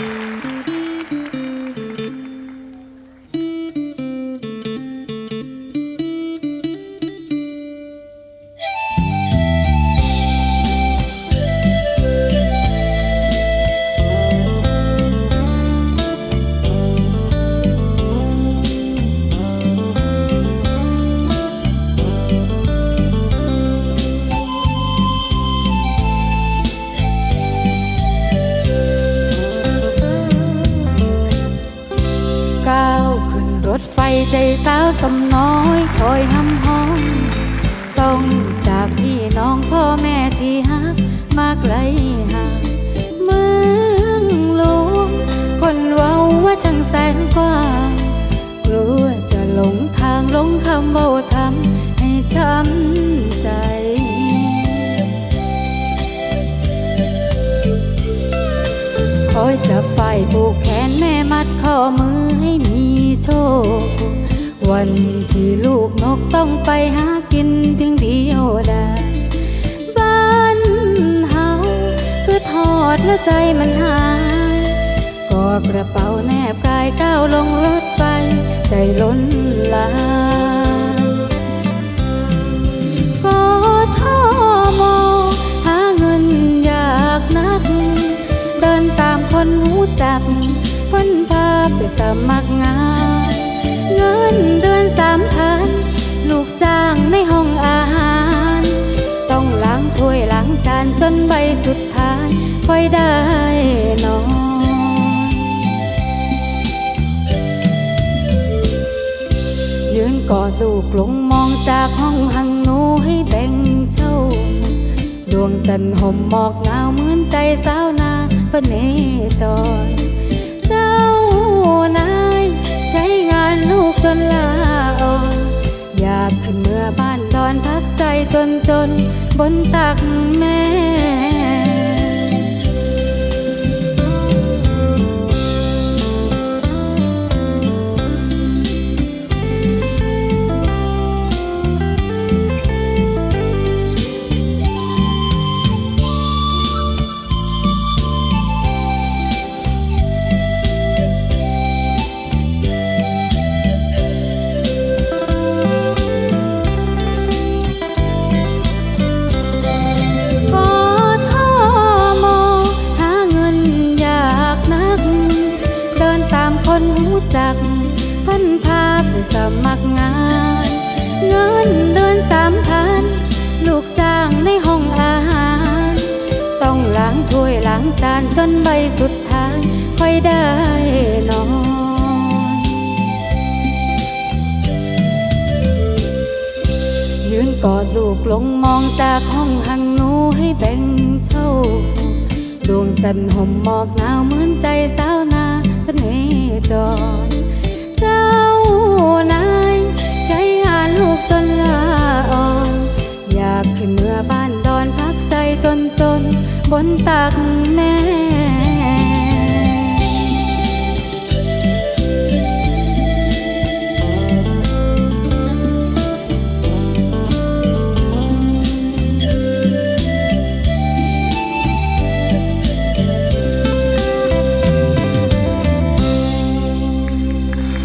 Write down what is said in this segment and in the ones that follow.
ก้ ใจสาวสมน้อยคอยห้ำห้อง ต้องจากพี่น้องพ่อแม่ที่ฮักมาไกลห่างเมืองหลวงคนเว้าว่าช่างแสนกว้างกลัวจะหลงทางหลงคำเบาทำให้ช้ำ ยจะฝ่ายผูกแขนแม่มัดข้อมือให้มีโชค วันที่ลูกนกต้องไปหากินเพียงเดียวได้บ้านเฮาคือทอดแล้วใจมันหายก็กระเป๋าแนบกายก้าวลงรถไฟใจล้นลา มัครงาน เงินเดือนสามพัน ลูกจ้างในห้องอาหาร ต้องล้างถ้วยล้างจานจนใบสุดท้ายค่อยได้นอนยืนกอดลูกลงมองจากห้องหังหนูให้แบ่งเช่า ดวงจันทร์ห่มหมอกหนาวเหมือนใจสาวนาปเนจร นายใช้งานลูกจนลาอ่อนอยากขึ้นเมื่อบ้านดอนพักใจจนจนบนตักแม่างถ้วยล้างจานจนใบสุดท้ายค่อยได้นอนยืนกอดลูกลงมองจากห้องหังหนูให้แบ่งเช่า ดวงจันทร์ห่มหมอกหนาวเหมือนใจสาวนาพเนจร เจ้านายใช้งานลูกจนลาอ่อน อยากขึ้นเมื่อบ้านด ใจจนจนบนตักแม่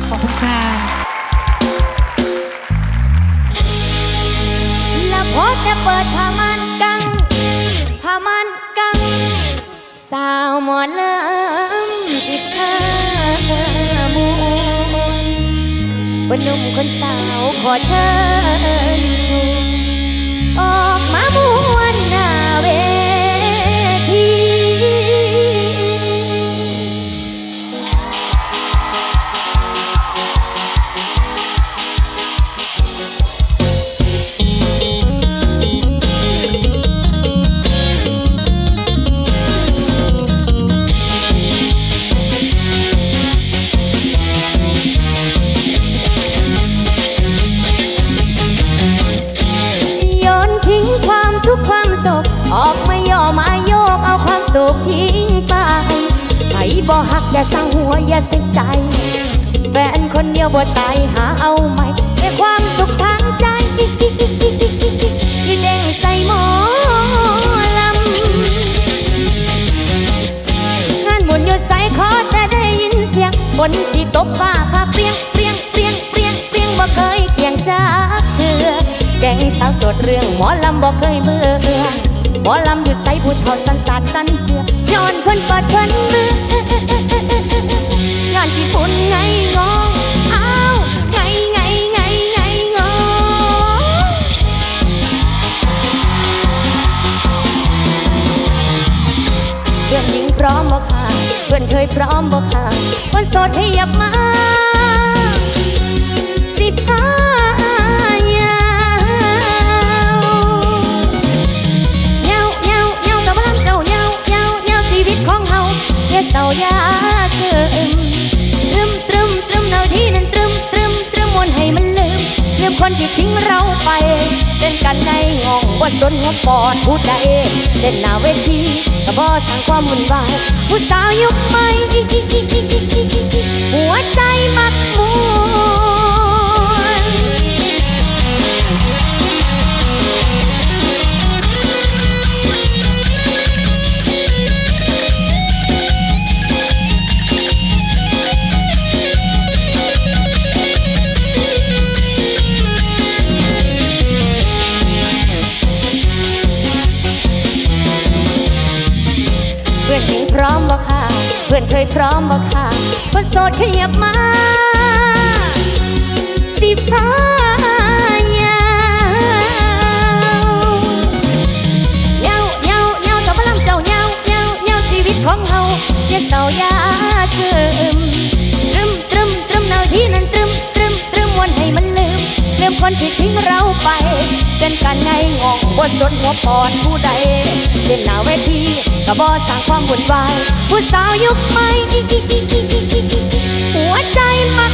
ขอบคุณค่ะเปิดผ้ามันกัง สาวหมอลำจิตพามวนคนหนุ่มคนสาวขอเชิญชวน บ่หักอย่าสร้างหัวอย่าเสียใจ แฟนคนเดียวบ่ตายหาเอาใหม่แต่ความสุขทางใจคือเด้งใส่หมอลำงานบุญอยู่ใส่ขอนสิตกฟ้าพาเปรียงเปรียงเปรียงเปรียงเปรียงบ่เคยเกี่ยงจากเถื่อแกงสาวสดเรื่องหมอลำบ่เคยเบื่อหมอลำอยู่ใส่ผู้เฒ่าสันสาดสันเสือย้อนเพิ่นเปิดเพิ่นเบื่อ ย้อนที่ฝุ่นไงงองอ้าวไงไงไงไงงอเพื่อนหญิงพร้อมบ่ค่ะเพื่อนเคยพร้อมบ่ค่ะวันโสดให้ยับมา คนที่ทิ้งเราไปเล่นกันในงองว่าสนหัวปอดผู้ใดเล่นหน้าเวทีก็บ่สร้างความวุ่นวายผู้สาวยุคใหม่หัวใจมักมว พื่อนเคยพร้อมบอกค่ะคนโสดขยับมา สิพาย คนที่ทิ้งเราไป เป็นการไงงองบนสนหัวปอนผู้ใดเล่นหน้าเวทีก็บอสร้างความวุ่นวาย ผู้สาวยุคใหม่หัวใจมัก